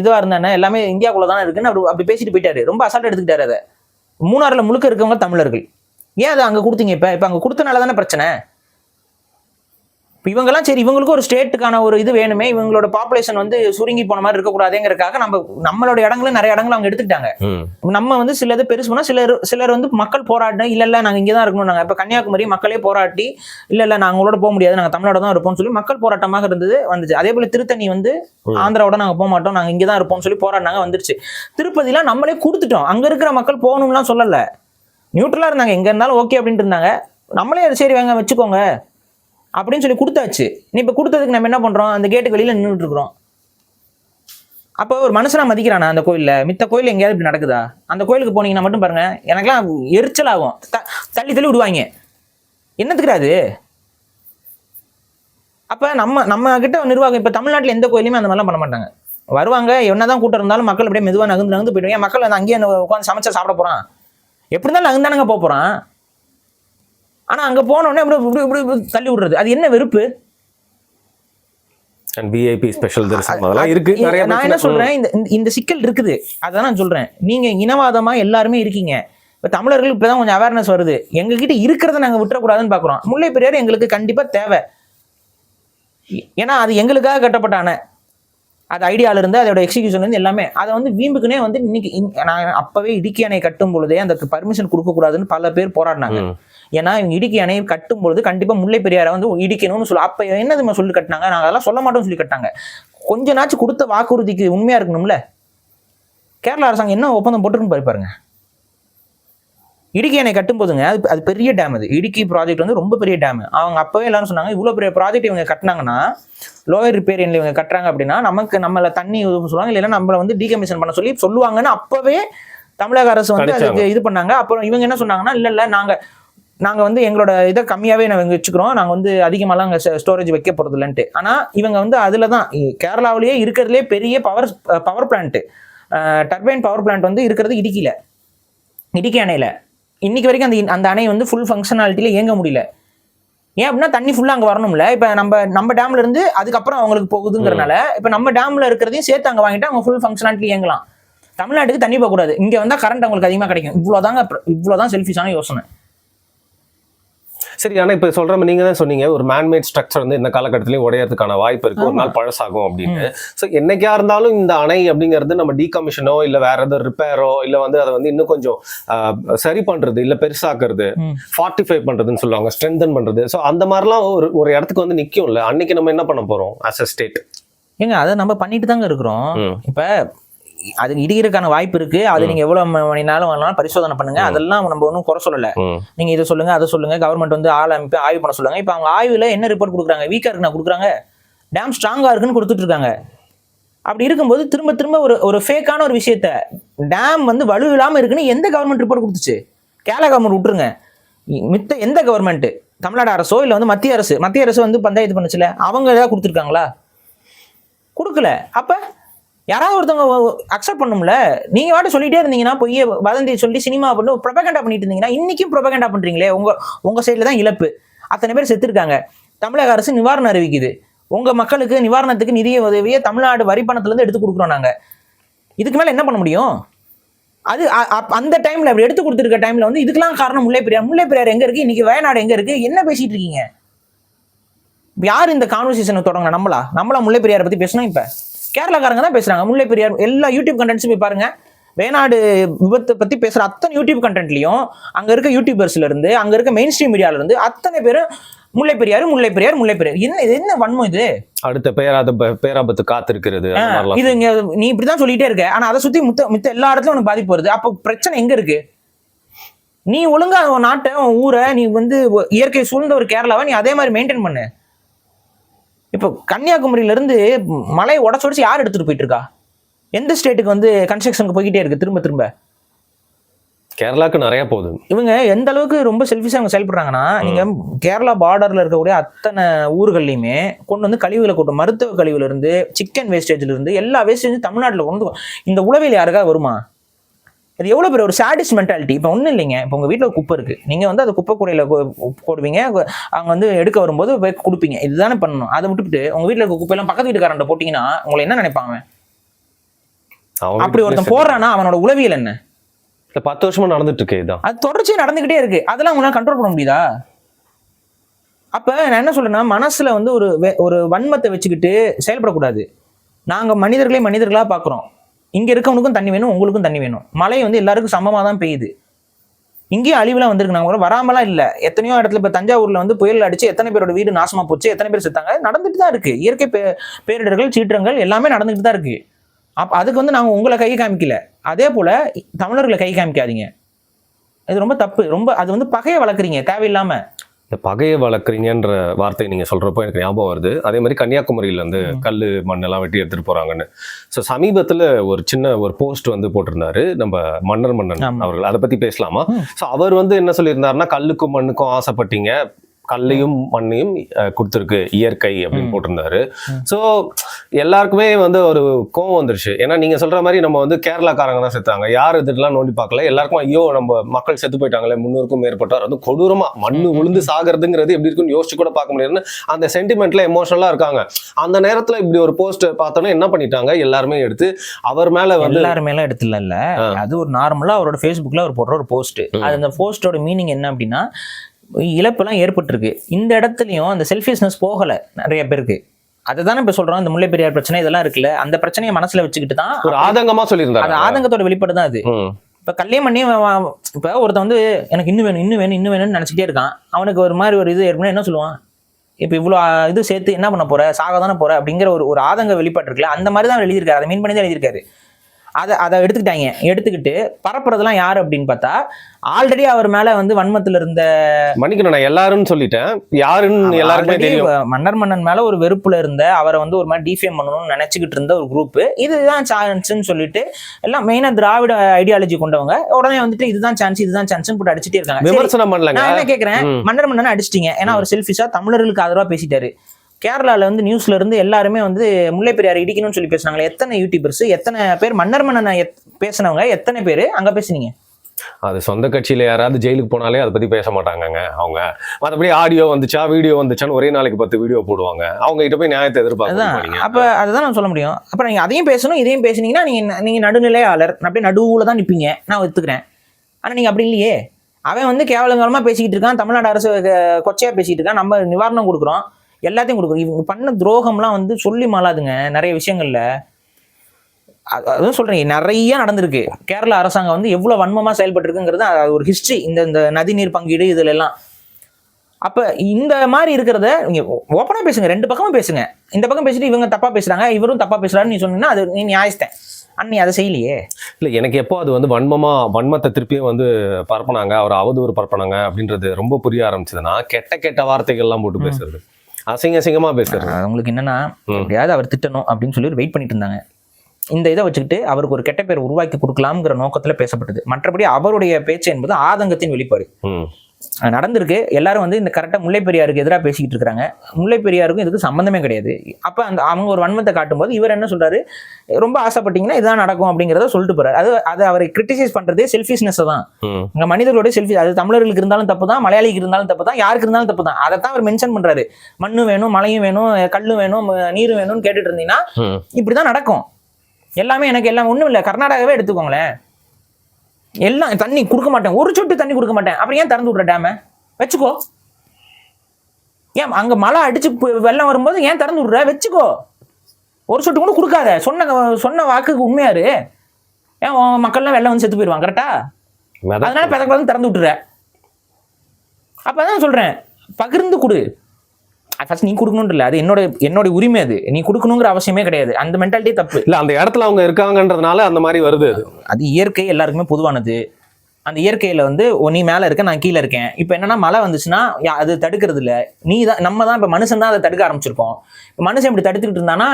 இதுவாக இருந்தானே எல்லாமே இந்தியாக்குள்ளே தானே இருக்குன்னு அவர் அப்படி பேசிட்டு போயிட்டாரு. ரொம்ப அசால்ட்டாக எடுத்துக்கிட்டாரு அதை. மூணாரில் முழுக்க இருக்கவங்க தமிழர்கள். ஏன் அதை அங்க கொடுத்தீங்க இப்ப? இப்ப அங்க கொடுத்தனால தானே பிரச்சனை? இப்ப இவங்கெல்லாம் சரி இவங்களுக்கும் ஒரு ஸ்டேட்டுக்கான ஒரு இது வேணுமே. இவங்களோட பாப்புலேஷன் வந்து சுருங்கி போன மாதிரி இருக்கக்கூடாதுங்கிறதுக்காக நம்ம நம்மளோட இடங்களும் நிறைய இடங்கள் அவங்க எடுத்துக்கிட்டாங்க. நம்ம வந்து சில இது பெருசு பண்ணா சிலர் சிலர் வந்து மக்கள் போராடினா இல்ல இல்ல நாங்க இங்கே தான் இருக்கணும் இப்ப கன்னியாகுமரி மக்களே போராட்டி இல்ல இல்ல நாங்க உங்களோட போக முடியாது நாங்க தமிழோட தான் இருப்போம்னு சொல்லி மக்கள் போராட்டமாக இருந்தது வந்துச்சு. அதே போல திருத்தணி வந்து. ஆந்திராவோட நாங்க போக மாட்டோம் நாங்க இங்கே தான் இருப்போம்னு சொல்லி போராடினாங்க வந்துருச்சு. திருப்பதிலாம் நம்மளே கொடுத்துட்டோம். அங்க இருக்கிற மக்கள் போகணும்லாம் சொல்லல. நியூட்ரலாக இருந்தாங்க. எங்கே இருந்தாலும் ஓகே அப்படின்ட்டு இருந்தாங்க. நம்மளே சரி வாங்க வச்சுக்கோங்க. அப்படின்னு சொல்லி கொடுத்தாச்சு. நீ இப்போ கொடுத்ததுக்கு நம்ம என்ன பண்ணுறோம் அந்த கேட்டுக்கு வெளியில் நின்றுட்டு இருக்கிறோம் அப்போ ஒரு மனுஷனாக மதிக்கிறானா அந்த கோயிலில்? மித்த கோயில் எங்கேயாவது இப்படி நடக்குதா? அந்த கோயிலுக்கு போனீங்கன்னா மட்டும் பாருங்க எனக்கெல்லாம் எரிச்சல் ஆகும். த- தள்ளி தள்ளி விடுவாங்க. என்னத்துக்குடா அது? அப்போ நம்ம நம்ம கிட்ட நிர்வாகம் இப்போ தமிழ்நாட்டில் எந்த கோயிலுமே அந்த மாதிரிலாம் பண்ண மாட்டாங்க. வருவாங்க என்னதான் கூட்டம் இருந்தாலும் மக்கள் அப்படியே மெதுவாக நகர்ந்து நகர்ந்து போயிடுவாங்க. மக்கள் வந்து அங்கேயே உட்காந்து சமைச்சா சாப்பிட போகிறான் எப்படி இருந்தாலும் நகர்ந்தானுங்க போக போறான். ஆனா அங்க போன உடனே இப்படி இப்படி இப்படி இப்படி தள்ளி விடுறது. அது என்ன வெறுப்பு? அண்ட் விஐபி ஸ்பெஷல் தரிசனம். அதெல்லாம் இருக்கு. நிறைய நான் என்ன. சொல்றேன்? இந்த இந்த- சிக்கல் இருக்குது. அதான் நான் சொல்றேன். நீங்க இனவாதமா எல்லாருமே இருக்கீங்க. இப்ப தமிழர்கள் இப்பதான் கொஞ்சம் அவேர்னஸ் வருது. எங்க கிட்ட இருக்கிறத நாங்க விட்டுறக்கூடாதுன்னு பாக்குறோம். முல்லை பெரியார் எங்களுக்கு கண்டிப்பா தேவை. ஏன்னா அது எங்களுக்காக கட்டப்பட்ட அணை. அது ஐடியால இருந்து அதோட எக்ஸிகியூஷன் இருந்து எல்லாமே அதை வந்து வீம்புக்குனே வந்து இன்னைக்கு இன்- நான் அப்பவே இடுக்கி அணை கட்டும் பொழுதே அந்த பர்மிஷன் கொடுக்க கூடாதுன்னு பல பேர் போராடினாங்க. ஏன்னா இவங்க இடுக்கி அணையை கட்டும் பொழுது கண்டிப்பா முல்லை பெரியாரை வந்து இடிக்கணும்னு சொல்லி அப்ப என்னதுமா சொல்லி கட்டினாங்க? நாங்க அதெல்லாம் சொல்ல மாட்டோம்னு சொல்லி கட்டாங்க கொஞ்ச நாச்சும் கொடுத்த வாக்குறுதிக்கு உண்மையா இருக்கணும்ல? கேரளா அரசாங்கம் என்ன ஒப்பந்தம் போட்டுருக்குன்னு பாரு பாருங்க. இடுக்கி அணை கட்டும் போதுங்க அது அது பெரிய டேம் அது. இடுக்கி ப்ராஜெக்ட் வந்து ரொம்ப பெரிய டேம் அவங்க அப்பவே எல்லாரும் சொன்னாங்க இவ்வளவு பெரிய ப்ராஜெக்ட் இவங்க கட்டினாங்கன்னா லோயர் ரிப்பேரியன்ல இவங்க கட்டுறாங்க அப்படின்னா நமக்கு நம்மள தண்ணி சொல்லுவாங்க இல்லைன்னா நம்மள வந்து டீகமிஷன் பண்ண சொல்லி சொல்லுவாங்கன்னு அப்பவே தமிழக அரசு வந்து. அதுக்கு இது பண்ணாங்க. அப்புறம் இவங்க என்ன சொன்னாங்கன்னா இல்ல இல்ல நாங்க நாங்க வந்து எங்களோட இதை கம்மியாவே நாங்க வச்சுக்கிறோம். நாங்க வந்து அதிகமாலாம் அங்க ஸ்டோரேஜ் வைக்க போறது இல்லைன்ட்டு ஆனா இவங்க வந்து அதுல தான் கேரளாவிலேயே இருக்கிறதுலே பெரிய power power plant turbine power plant வந்து இருக்கிறது இடுக்கியில. இடுக்கி அணையில இன்னைக்கு வரைக்கும் அந்த அந்த அணை வந்து ஃபுல் ஃபங்க்ஷனாலிட்டியில இயங்க முடியல. ஏன் அப்படின்னா தண்ணி ஃபுல்லா அங்க வரணும்ல. இப்ப நம்ம நம்ம டேம்ல இருந்து அதுக்கப்புறம் அவங்களுக்கு போகுதுங்கிறனால இப்ப நம்ம டேம்ல இருக்கிறதையும் சேர்த்து அங்க வாங்கிட்டு அவங்க ஃபுல் ஃபங்க்ஷனாலிட்டி இயங்கலாம். தமிழ்நாட்டுக்கு தண்ணி போகக்கூடாது. இங்க வந்தா கரண்ட் அவங்களுக்கு அதிகமா கிடைக்கும். இவ்வளவுதாங்க பிர- இவ்வளவுதான் செல்ஃபிஷான யோசனை. சரி ஆனா இப்ப சொல்ற மாதிரி நீங்க தான் சொன்னீங்க ஒரு மேன்மேட் ஸ்ட்ரக்சர் வந்து இந்த காலகட்டத்திலயும் உடையறதுக்கான வாய்ப்பு இருக்கு. ஒரு நாள் பழசாகும் அப்படின்னு. சோ என்னைக்கா இருந்தாலும் இந்த அணை அப்படிங்கிறது நம்ம டீகமிஷனோ இல்ல வேற ஏதாவது ரிப்பேரோ இல்ல வந்து அதை வந்து இன்னும் கொஞ்சம் சரி பண்றது இல்ல பெருசாக்குறது. ஃபார்ட்டிஃபை பண்றதுன்னு சொல்லுவாங்க ஸ்ட்ரென்தன் பண்றது. சோ அந்த மாதிரிலாம் ஒரு ஒரு இடத்துக்கு வந்து நிக்கும்ல. அன்னைக்கு நம்ம என்ன பண்ண போறோம்? ஆஸ் அ ஸ்டேட் ஏங்க அதை நம்ம பண்ணிட்டு தாங்க இருக்கிறோம். இப்ப அது இடிக்கிறதுக்கான வாய்ப்பு இருக்கு. அது நீங்க எவ்வளவு ம- மணி நேரம் வேணாலும் பரிசோதனை பண்ணுங்க. அதெல்லாம் நம்ம ஒன்றும் குறை சொல்லல. நீங்க இதை சொல்லுங்க அதை சொல்லுங்க கவர்மெண்ட் வந்து ஆள் அமைப்பு ஆய்வு பண்ண சொல்லுங்க. இப்போ அவங்க ஆய்வுல என்ன ரிப்போர்ட் கொடுக்குறாங்க? வீக்கா இருக்குன்னா கொடுக்குறாங்க. டேம் ஸ்ட்ராங்கா இருக்குன்னு கொடுத்துட்டு இருக்காங்க. அப்படி இருக்கும்போது திரும்ப திரும்ப ஒரு ஒரு ஃபேக்கான ஒரு விஷயத்த டேம் வந்து வலு இல்லாம இருக்குன்னு எந்த கவர்மெண்ட் ரிப்போர்ட் கொடுத்துச்சு? கேரளா கவர்மெண்ட் விட்டுருங்க. மித்த எந்த கவர்மெண்ட் தமிழ்நாடு அரசோ இல்லை வந்து மத்திய அரசு? மத்திய அரசு வந்து பஞ்சாயத்து பண்ணுச்சுல. அவங்க ஏதாவது கொடுத்துருக்காங்களா? கொடுக்கல. அப்ப யாராவது ஒருத்தவங்க அக்செப்ட் பண்ணும்ல? நீங்க வாட்டு சொல்லிட்டே இருந்தீங்கன்னா பொய்ய வதந்தி சொல்லி சினிமா பண்ணி ப்ரொபகண்டா பண்ணிட்டு இருந்தீங்கன்னா இன்னைக்கும் ப்ரொபகண்டா பண்றீங்களே? உங்க உங்க சைட்ல தான் இழப்பு. அத்தனை பேர் செத்துருக்காங்க. தமிழக அரசு நிவாரணம் அறிவிக்குது. உங்க மக்களுக்கு நிவாரணத்துக்கு நிதிய உதவியை தமிழ்நாடு வரி பணத்துல இருந்து எடுத்து கொடுக்குறோம் நாங்க. இதுக்கு மேல என்ன பண்ண முடியும்? அது அப்- அந்த டைம்ல அப்படி எடுத்து கொடுத்துருக்க டைம்ல வந்து இதுக்கெல்லாம் காரணம் முல்லை பெரியார். முல்லை பெரியார் எங்க இருக்கு? இன்னைக்கு வயநாடு எங்க இருக்கு? என்ன பேசிட்டு இருக்கீங்க? யார் இந்த கான்வர்சேஷனை தொடங்க நம்மளா? நம்மளா முல்லை பெரியாரை பத்தி பேசணும் இப்போ? கேரளாக்காரங்க தான் பேசுறாங்க. முல்லை பெரியார் எல்லா யூடியூப் கண்டென்ட்ஸும் போய் பாருங்க. வேணாடு விபத்தை பத்தி பேசுற அத்தனை யூடியூப் கண்டென்ட்லயும் அங்க இருக்க யூடியூபர்ஸ்ல இருந்து அங்க இருக்க மெயின் ஸ்ட்ரீம் மீடியால இருந்து அத்தனை பேரும் முல்லை பெரியார் முல்லை பெரியார் முல்லை பெரியார். என்ன இது என்ன வன்மம் இது? அடுத்த பேராத பேராபத்து காத்திருக்கிறது இது இங்க நீ இப்படிதான் சொல்லிட்டே இருக்க. ஆனா அதை சுத்தி முத்த மித்த எல்லா இடத்துலயும் உனக்கு பாதிப்பு வருது. அப்போ பிரச்சனை எங்க இருக்கு? நீ ஒழுங்கா உன் நாட்டை உன் ஊரை நீ வந்து இயற்கை சூழ்ந்த ஒரு கேரளாவை நீ அதே மாதிரி மெயின்டைன் பண்ணு. இப்போ கன்னியாகுமரியில இருந்து மலை உடச்சு உடச்சு யார் எடுத்துட்டு போயிட்டு இருக்கா எந்த ஸ்டேட்டுக்கு வந்து கன்ஸ்ட்ரக்ஷனுக்கு போய்கிட்டே இருக்கு? திரும்ப திரும்ப. கேரளாக்கு நிறைய போகுது. இவங்க எந்த அளவுக்கு ரொம்ப செல்ஃபிஷா அவங்க செயல்படுறாங்கன்னா நீங்க கேரளா பார்டர்ல இருக்கக்கூடிய அத்தனை ஊர்கள்லயுமே கொண்டு வந்து கழிவுகளை கூட்டம் மருத்துவ கழிவுல இருந்து சிக்கன் வேஸ்டேஜ்ல இருந்து எல்லா வேஸ்டேஜும் தமிழ்நாட்டுல கொண்டு இந்த உளவியல் யாருக்காவது வருமா? இது எவ்வளவு பெரிய ஒரு சாடிஸ் மென்டாலிட்டி இப்போ ஒன்றும் இல்லைங்க. இப்போ உங்க வீட்டில் குப்பை இருக்கு. நீங்க வந்து அதை குப்பை கூடையில போடுவீங்க. அவங்க வந்து எடுக்க வரும்போது போய் கொடுப்பீங்க. இதுதானே பண்ணணும். அதை விட்டுவிட்டு உங்க வீட்டில் இருக்க குப்பையெல்லாம் பக்கத்து வீட்டுக்காரன்ட்ட போட்டீங்கன்னா உங்களை என்ன நினைப்பாங்க? அப்படி ஒருத்தன் போடுறான்னா அவனோட உளவியல் என்ன? இல்ல பத்து வருஷமா நடந்துட்டு இருக்கு இதான். அது தொடர்ச்சியா நடந்துகிட்டே இருக்கு. அதெல்லாம் உங்களால கண்ட்ரோல் பண்ண முடியுதா? அப்ப நான் என்ன சொல்றேன்னா மனசுல வந்து ஒரு ஒரு வன்மத்தை வச்சுக்கிட்டு செயல்படக்கூடாது. நாங்க மனிதர்களே மனிதர்களா பாக்குறோம். இங்கே இருக்கவனுக்கும் தண்ணி வேணும் உங்களுக்கும் தண்ணி வேணும். மழை வந்து எல்லாருக்கும் சமமாக தான் பெய்யுது. இங்கேயும் அழிவுலாம் வந்திருக்கு. நாங்கள் கூட வராமலாம் இல்லை. எத்தனையோ இடத்துல இப்போ தஞ்சாவூரில் வந்து புயல் அடிச்சு எத்தனை பேரோட வீடு நாசமாக போச்சு எத்தனை பேர் செத்தாங்க நடந்துட்டு தான் இருக்குது இயற்கை பே- பேரிடர்கள் சீற்றங்கள் எல்லாமே நடந்துகிட்டு தான் இருக்குது அப் அதுக்கு வந்து நாங்கள் உங்களை கை காமிக்கல. அதே போல் தமிழர்களை கை காமிக்காதீங்க. இது ரொம்ப தப்பு. ரொம்ப அது வந்து பகையை வளர்க்குறீங்க தேவையில்லாமல் இந்த பகையை வளர்க்குறீங்கன்ற வார்த்தை நீங்க சொல்றப்போ எனக்கு ஞாபகம் வருது. அதே மாதிரி கன்னியாகுமரியில இருந்து கல்லு மண்ணெல்லாம் வெட்டி எடுத்துட்டு போறாங்கன்னு. ஸோ சமீபத்துல ஒரு சின்ன ஒரு போஸ்ட் வந்து போட்டிருந்தாரு நம்ம மன்னர் மன்னன். அவர்கள். அதை பத்தி பேசலாமா. ஸோ அவர் வந்து என்ன சொல்லியிருந்தாருன்னா கல்லுக்கும் மண்ணுக்கும் ஆசைப்பட்டீங்க. கல்லையும் மண்ணையும் கொடுத்திருக்கு. இயற்கை அப்படின்னு. போட்டிருந்தாரு. ஸோ எல்லாருக்குமே வந்து ஒரு கோவம் வந்துருச்சு. ஏன்னா நீங்க சொல்ற மாதிரி நம்ம வந்து கேரளாக்காரங்க தான் செத்தாங்க யார் இதெல்லாம் நோண்டி பார்க்கல. எல்லாருக்கும் ஐயோ நம்ம மக்கள் செத்து போயிட்டாங்களே முன்னூறுக்கும் மேற்பட்டார். அது கொடூரமா. மண்ணு ம், ம், உளுந்து சாகிறதுங்கிறது எப்படி இருக்குன்னு யோசிச்சு கூட பார்க்க முடியாதுன்னு அந்த சென்டிமெண்ட்ல எமோஷனலா இருக்காங்க. அந்த நேரத்துல இப்படி ஒரு போஸ்ட் பார்த்தோன்னே என்ன பண்ணிட்டாங்க? எல்லாருமே எடுத்து அவர் மேல வந்து எல்லாருமே எல்லாம் இடத்துல இல்ல. அது ஒரு நார்மலா அவரோட ஃபேஸ்புக்ல அவர் போடுற ஒரு போஸ்ட். அது அந்த போஸ்டோட மீனிங் என்ன அப்படின்னா இழப்பெல்லாம் ஏற்பட்டிருக்கு. இந்த இடத்துலயும் அந்த செல்ஃபிஷ்னஸ் போகல நிறைய பேருக்கு. அதை தானே இப்ப சொல்றோம் இந்த முல்லை பெரியார் பிரச்சனை இதெல்லாம் இருக்குல்ல அந்த பிரச்சனையை மனசுல வச்சுக்கிட்டு தான் ஒரு ஆதங்கமா அது சொல்லியிருந்தாங்க ஆதங்கத்தோட வெளிப்பாடு தான் அது. இப்ப கல்யாணம் பண்ணி இப்ப ஒருத்தன் வந்து எனக்கு இன்னும் வேணும் இன்னும் வேணும் இன்னும் வேணும்னு நினைச்சிட்டே இருக்கான். அவனுக்கு ஒரு மாதிரி ஒரு இது ஏற்படும் என்ன சொல்லுவான்? இப்ப இவ்வளவு ஆ, இது சேர்த்து என்ன பண்ண போற? சாக தானே போற? அப்படிங்கிற ஒரு ஒரு ஆதங்க வெளிப்பாடு இருக்குல்ல அந்த மாதிரி தான் எழுதியிருக்காரு. அதை மீன் பண்ணி தான் எழுதியிருக்காரு. அதை அதை எடுத்துக்கிட்டாங்க. எடுத்துக்கிட்டு பரப்புறதெல்லாம் யாரு அப்படின்னு பார்த்தா ஆல்ரெடி அவர் மேல வந்து வன்மத்துல இருந்த மன்னிக்கணும் நான் எல்லாருன்னு சொல்லிட்டேன். யாருன்னு already தெரியும். மன்னர் மன்னன் மேல ஒரு வெறுப்புல இருந்த அவரை வந்து ஒரு மாதிரி டிஃபேம் பண்ணணும்னு நினைச்சுக்கிட்டு இருந்த ஒரு குரூப் இதுதான் சான்ஸ்னு சொல்லிட்டு எல்லாம் மெயினா திராவிட ஐடியாலஜி கொண்டவங்க உடனே வந்துட்டு இதுதான் சான்ஸ் இதுதான் சான்ஸ் போட்டு அடிச்சிட்டே இருக்காங்க. விமர்சனம் பண்ணலங்க. நான் என்ன கேக்குறேன். மன்னர் மன்னன் அடிச்சிட்டீங்க. ஏன்னா அவர் செல்ஃபிஷா தமிழர்களுக்கு ஆதரவா பேசிட்டாரு. கேரளால வந்து நியூஸ்ல இருந்து எல்லாருமே வந்து முல்லை பெரியார் இடிக்கணும்னு சொல்லி பேசுனாங்களே. எத்தனை யூடியூபர்ஸ் எத்தனை பேர்? மன்னர் மன்னனை பேசுனவங்க எத்தனை பேர்? அங்க பேசுனீங்க. அது சொந்த கட்சியில யாராவது ஜெயிலுக்கு போனாலே அதை பத்தி பேச மாட்டாங்கங்க அவங்க. மற்றபடி ஆடியோ வந்துச்சா வீடியோ வந்துச்சான்னு ஒரே நாளைக்கு பத்து வீடியோ போடுவாங்க. அவங்க கிட்ட போய் நியாயத்தை எதிர்பார்க்க அப்ப அதுதான் நான் சொல்ல முடியும். அப்ப நீங்க அதையும் பேசணும் இதையும் பேசுனீங்கன்னா நீங்க ந- நீங்க நடுநிலையாளர். அப்படியே நடுவுல தான் நிப்பீங்க. நான் ஒத்துக்கிறேன். ஆனா நீங்க அப்படி இல்லையே. அவன் வந்து கேவலங்கரமா பேசிக்கிட்டு இருக்கான். தமிழ்நாடு அரசு அஹ், கொச்சையா பேசிக்கிட்டு இருக்கான். நம்ம நிவாரணம் கொடுக்குறோம். எல்லாத்தையும் கொடுக்குறோம் இவங்க பண்ண துரோகம்லாம் வந்து சொல்லி மாளாதுங்க நிறைய விஷயங்கள்ல. அது- அதுவும் சொல்றேன் நிறைய நடந்திருக்கு. கேரள அரசாங்கம் வந்து எவ்வளவு வன்மமா செயல்பட்டு இருக்குங்கிறது அது ஒரு ஹிஸ்டரி இந்த இந்த நதிநீர் பங்கீடு இதுல எல்லாம். அப்ப இந்த மாதிரி இருக்கிறத நீங்க ஓப்பனா பேசுங்க ரெண்டு பக்கமும் பேசுங்க. இந்த பக்கம் பேசிட்டு இவங்க தப்பா பேசுறாங்க இவரும் தப்பா பேசுறாருன்னு நீ சொன்னீங்கன்னா அது நீ நியாயஸ்தேன். அண்ணி அதை செய்யலையே. இல்ல எனக்கு எப்போ அது வந்து வன்மமா வன்மத்தை திருப்பியும் வந்து பரப்புனாங்க அவர் அவதூறு பரப்புனாங்க அப்படின்றது ரொம்ப புரிய ஆரம்பிச்சதுன்னா கெட்ட கெட்ட வார்த்தைகள்லாம் போட்டு பேசுறது. அசிங்க அசிங்கமா பேசுறது. அது உங்களுக்கு என்னன்னா. எப்படியாவது அவர் திட்டணும் அப்படின்னு சொல்லி வெயிட் பண்ணிட்டு இருந்தாங்க. இந்த இதை வச்சுக்கிட்டு அவருக்கு ஒரு கெட்ட பேர் உருவாக்கி கொடுக்கலாம்ங்கிற நோக்கத்துல பேசப்பட்டது. மற்றபடி அவருடைய பேச்சு என்பது ஆதங்கத்தின் வெளிப்பாடு. நடந்திருக்கு. எல்லாரும் வந்து இந்த கரெக்டாக முல்லை பெரியாருக்கு எதிராக பேசிக்கிட்டு இருக்காங்க. முல்லை பெரியாருக்கும் இதுக்கு சம்மந்தமே கிடையாது. அப்போ அந்த அவங்க ஒரு வன்மத்தை காட்டும்போது இவர் என்ன சொல்றாரு? ரொம்ப ஆசைப்பட்டீங்கன்னா இதுதான் நடக்கும் அப்படிங்கிறத சொல்லிட்டு போறாரு. அது அது அவரை கிரிட்டிசைஸ் பண்றதே செல்ஃபிஷ்னஸ் தான். இங்க மனிதர்களுடைய செல்ஃபி அது தமிழர்களுக்கு இருந்தாலும் தப்பு தான் மலையாளிக்கு இருந்தாலும் தப்பு தான் யாருக்கு இருந்தாலும் தப்பு தான் அதை தான் அவர் மென்ஷன் பண்றாரு. மண்ணு வேணும் மழையும் வேணும் கல்லும் வேணும் நீரும் வேணும்னு கேட்டுட்டு இருந்தீங்கன்னா ம். இப்படிதான் நடக்கும். எல்லாமே எனக்கு எல்லாம் ஒண்ணும் இல்லை கர்நாடகாவே எடுத்துக்கோங்களேன். எல்லாம் தண்ணி கொடுக்க மாட்டேன். ஒரு சொட்டு தண்ணி கொடுக்க மாட்டேன். அப்புறம் ஏன் திறந்து விட்ற டேம வச்சுக்கோ. ஏன் அங்க மழை அடிச்சு வெள்ளம் வரும்போது ஏன் திறந்து விட்ற? வச்சுக்கோ. ஒரு சொட்டு கூட கொடுக்காத. சொன்ன சொன்ன வாக்குக்கு உண்மையாரு ஏன் உன் மக்கள்லாம் வெள்ளம் வந்து செத்து போயிடுவாங்க கரெக்டா அதனால பெதக்கு திறந்து விட்டுற. அப்பதான் சொல்றேன். பகிர்ந்து கொடு. ஃபர்ஸ்ட் நீ கொடுக்கணும்னு இல்லை அது என்னோட என்னோட உரிமை அது. நீ கொடுக்கணுங்கிற அவசியமே கிடையாது. அந்த மென்டாலிட்டி தப்பு. இல்ல அந்த இடத்துல அவங்க இருக்காங்கன்றதுனால அந்த மாதிரி வருது அது. அது இயற்கை எல்லாருக்குமே பொதுவானது. அந்த இயற்கையில வந்து நீ மேல இருக்க நான் கீழே இருக்கேன். இப்போ என்னன்னா மழை வந்துச்சுன்னா அது தடுக்கிறது இல்ல நீ தான் நம்ம தான் இப்போ மனுஷன் தான் அதை தடுக்க ஆரம்பிச்சிருக்கோம். இப்போ மனுஷன் இப்படி தடுத்துக்கிட்டு இருந்தானா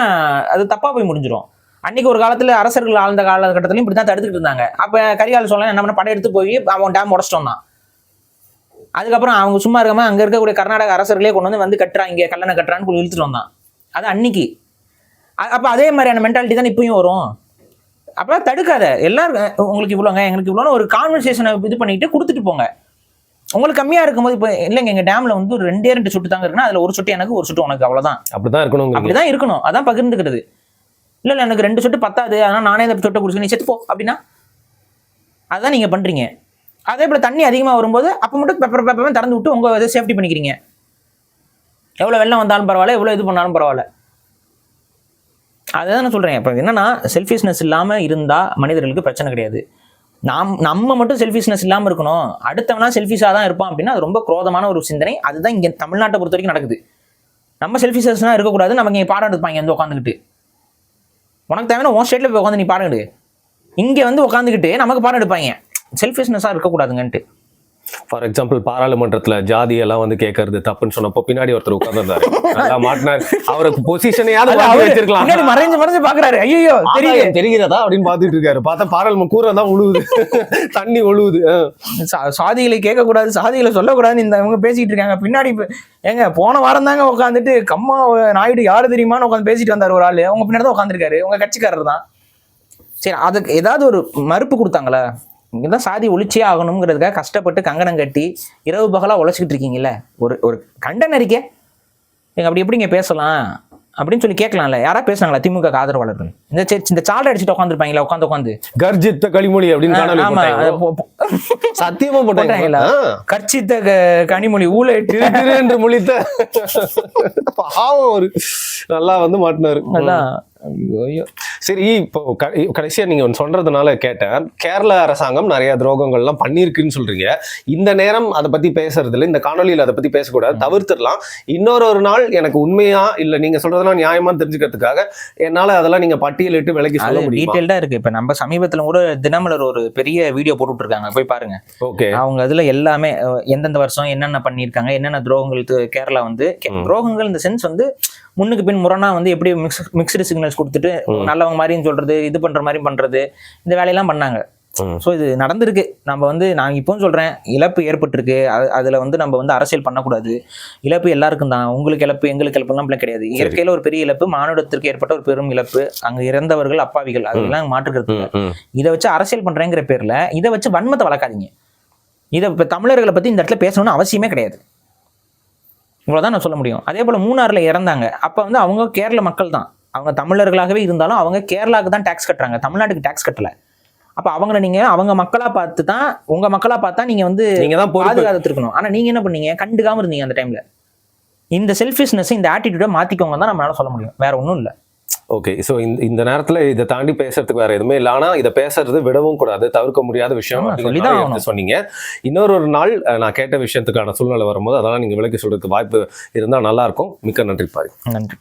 அது தப்பா போய் முடிஞ்சிடும் அன்னைக்கு ஒரு காலத்துல அரசர்கள் ஆழ்ந்த காலகட்டத்திலையும் இப்படி தான் தடுத்துக்கிட்டு இருந்தாங்க. அப்ப கரிகால சோழன் என்ன பண்ண படம் எடுத்து போய் அவன் டேம் உடச்சிட்டோம் தான் அதுக்கப்புறம் அவங்க சும்மா இருக்காம அங்க இருக்கக்கூடிய கர்நாடக அரசர்களே கொண்டு வந்து வந்து கட்டுறான் இங்க கல்லணை கட்டுறான்னு இழுத்துட்டு வந்தான். அது அன்னைக்கு. அப்ப அதே மாதிரியான மென்டாலிட்டி தான் இப்பயும் வரும். அப்பதான் தடுக்காத. எல்லாரும் அஹ், உங்களுக்கு இவ்வளோங்க எங்களுக்கு இவ்வளோன்னு ஒரு கான்வர்சேஷனை இது பண்ணிட்டு கொடுத்துட்டு போங்க. உங்களுக்கு கம்மியா இருக்கும்போது இப்போ இல்லைங்க எங்க டேம்ல வந்து ஒரு ரெண்டே ரெண்டு சொட்டு தாங்க இருக்குன்னா அதுல ஒரு சொட்டு எனக்கு ஒரு சொட்டு உனக்கு அவ்வளவுதான். அப்படிதான் இருக்கணும் அப்படிதான் இருக்கணும். அதான் பகிர்ந்துக்கிறது. இல்ல இல்ல எனக்கு ரெண்டு சொட்டு பத்தாது. அதனால நானே இந்த சொட்டை குடிச்சு நீ செத்து போ அப்படின்னா? அதான் நீங்க பண்றீங்க. அதே போல் தண்ணி அதிகமாக வரும்போது அப்போ மட்டும் பெப்பர் பெப்பர் திறந்து விட்டு உங்கள் இதை சேஃப்டி பண்ணிக்கிறீங்க. எவ்வளோ வெள்ளம் வந்தாலும் பரவாயில்ல எவ்வளோ இது பண்ணாலும் பரவாயில்ல. அதுதான் நான் சொல்கிறேன் இப்போ என்னென்னா செல்ஃபிஷ்னஸ் இல்லாமல் இருந்தால் மனிதர்களுக்கு பிரச்சனை கிடையாது. நாம் நம்ம மட்டும் செல்ஃபிஷ்னஸ் இல்லாமல் இருக்கணும். அடுத்தவனா செல்ஃபிஷாக தான் இருப்பான் அப்படின்னா அது ரொம்ப குரோதமான ஒரு சிந்தனை. அதுதான் இங்கே தமிழ்நாட்டை பொறுத்த வரைக்கும் நடக்குது. நம்ம செல்ஃபிஷஸ்லாம் இருக்கக்கூடாது நமக்கு இங்கே பாடம் எடுப்பாங்க வந்து உட்காந்துக்கிட்டு உனக்கு தேவையான உன் ஸ்டேட்டில் போய் உட்காந்து நீ பாடம் எடு. இங்கே வந்து உட்காந்துக்கிட்டு நமக்கு பாடம் எடுப்பாங்க. செல்ஃபிஷ்னஸாக இருக்கக்கூடாதுங்கன்ட்டு. ஃபார் எக்ஸாம்பிள் பாராளுமன்றத்துல ஜாதி எல்லாம் வந்து கேட்கறது தப்புன்னு சொன்னப்போ பின்னாடி ஒருத்தர் உட்கார்ந்திருந்தாரு. நல்லா மாட்டினார். அவருக்கு பொசிஷனையாவது வச்சிருக்கலாம். பின்னாடி மறைஞ்சு மறைஞ்சு பாக்குறாரு. ஐயோ தெரியுது. தெரிகிறதா அப்படின்னு பாத்துட்டு இருக்காரு. பார்த்தா பாராளுமன்ற கூரை தான் உழுவுது. தண்ணி ஒழுவுது. சாதிகளை கேட்கக்கூடாது சாதிகளை சொல்லக்கூடாதுன்னு இந்த இவங்க பேசிட்டு இருக்காங்க. பின்னாடி ஏங்க போன வாரம் தாங்க உட்காந்துட்டு கம்மா நாயுடு யாரு தெரியுமான்னு உட்காந்து பேசிட்டு வந்தார் ஒரு ஆளு. உங்க பின்னாடி தான் உட்காந்துருக்காரு உங்க கட்சிக்காரர் தான் சரி அதுக்கு ஏதாவது ஒரு மறுப்பு கொடுத்தாங்களா? இங்கதான் சாதி ஒழிச்சே ஆகணுங்கிறதுக்காக கஷ்டப்பட்டு கங்கணம் கட்டி இரவு பகலா உழைச்சிக்கிட்டு இருக்கீங்கல்ல? ஒரு ஒரு கண்டன அறிக்கை. எங்க அப்படி எப்படிங்க பேசலாம்? அப்படின்னு சொல்லி கேட்கலாம்ல. யாரா பேசுனாங்களா திமுக ஆதரவாளர்கள்? இந்த இந்த சால்ரை அடிச்சுட்டு உட்காந்துருப்பாங்களா உட்காந்து உட்காந்து கர்ஜித்த களிமொழி அப்படின்னு ஆமா சத்தியமா போட்டாங்களா? போட்டாங்களா? கர்ச்சித்த க- கனிமொழி ஊழட்டு திரு என்று முழித்த பாவம் ஒரு நல்லா வந்து மாட்டினாரு. ஐயோ, ஐயோ. சரி இப்போ க- கடைசியா நீங்க ஒண்ணு சொல்றதுனால கேட்டேன். கேரள அரசாங்கம் நிறைய துரோகங்கள்லாம் பண்ணியிருக்குன்னு சொல்றீங்க. இந்த நேரம் அதை பத்தி பேசுறது இல்ல இந்த காணொலியில அதை பத்தி பேசக்கூடாது தவிர்த்துடலாம். இன்னொரு ஒரு நாள் எனக்கு உண்மையா இல்ல நீங்க சொல்றதெல்லாம் நியாயமா தெரிஞ்சுக்கிறதுக்காக என்னால அதெல்லாம் நீங்க பட்டியலிட்டு விலைக்கு சொல்ல முடியுமா? டீட்டெயில்டா இருக்கு. இப்ப நம்ம சமீபத்துல கூட தினமலர் ஒரு பெரிய வீடியோ போட்டுட்டு இருக்காங்க போய் பாருங்க. ஓகே. அவங்க அதுல எல்லாமே எந்தெந்த வருஷம் என்னென்ன பண்ணியிருக்காங்க என்னென்ன துரோகங்கள் கேரளா வந்து. துரோகங்கள் இந்த சென்ஸ் வந்து முன்னுக்கு பின் முரணா வந்து எப்படி மிக்ஸ் மிக்சடு சிக்னல்ஸ் கொடுத்துட்டு ம். நல்லவங்க மாதிரியும் சொல்றது இது பண்ற மாதிரி பண்றது இந்த வேலையெல்லாம் பண்ணாங்க. ஸோ இது நடந்திருக்கு. நம்ம வந்து நான் இப்பவும் சொல்றேன் இழப்பு ஏற்பட்டிருக்கு. அது அதுல வந்து நம்ம வந்து அரசியல் பண்ணக்கூடாது. இழப்பு எல்லாருக்கும் தான். உங்களுக்கு இழப்பு எங்களுக்கு இழப்புலாம் கிடையாது. இயற்கையில ஒரு பெரிய இழப்பு மானுடத்திற்கு ஏற்பட்ட ஒரு பெரும் இழப்பு அங்க இறந்தவர்கள் அப்பாவிகள் அதெல்லாம் மாற்றுக்கிறது. இதை வச்சு அரசியல் பண்றேங்கிற பேர்ல இதை வச்சு வன்மத்தை வளர்க்காதீங்க. இதை இப்போ தமிழர்களை பத்தி இந்த இடத்துல பேசணும்னு அவசியமே கிடையாது. இவ்வளவுதான் நான் சொல்ல முடியும். அதே போல மூணாறுல இறந்தாங்க. அப்ப வந்து அவங்க கேரள மக்கள் தான். அவங்க தமிழர்களாகவே இருந்தாலும் அவங்க கேரளாவுக்கு தான் டேக்ஸ் கட்டுறாங்க. தமிழ்நாட்டுக்கு டேக்ஸ் கட்டல. அப்ப அவங்கள நீங்க அவங்க மக்களா பார்த்து தான் உங்க மக்களா பார்த்தா நீங்க வந்து நீங்க தான் பாதுகாத்துருக்கணும் ஆனா நீங்க என்ன பண்ணீங்க? கண்டுக்காம இருந்தீங்க அந்த டைம்ல இந்த செல்ஃபிஷ்னஸ் இந்த ஆட்டிடியூட மாத்திக்கோங்க தான் நம்மளால சொல்ல முடியும். வேற ஒண்ணும் இல்ல. ஓகே ஸோ இந்த இந்த நேரத்துல இதை தாண்டி பேசுறதுக்கு வேற எதுவுமே இல்லை. ஆனா இதை பேசுறது விடவும் கூடாது தவிர்க்க முடியாத விஷயம். சொன்னீங்க. இன்னொரு ஒரு நாள் நான் கேட்ட விஷயத்துக்கான சூழ்நிலை வரும்போது அதெல்லாம் நீங்க விளக்கி சொல்றதுக்கு வாய்ப்பு இருந்தா நல்லா இருக்கும். மிக்க நன்றி பாரு. நன்றி.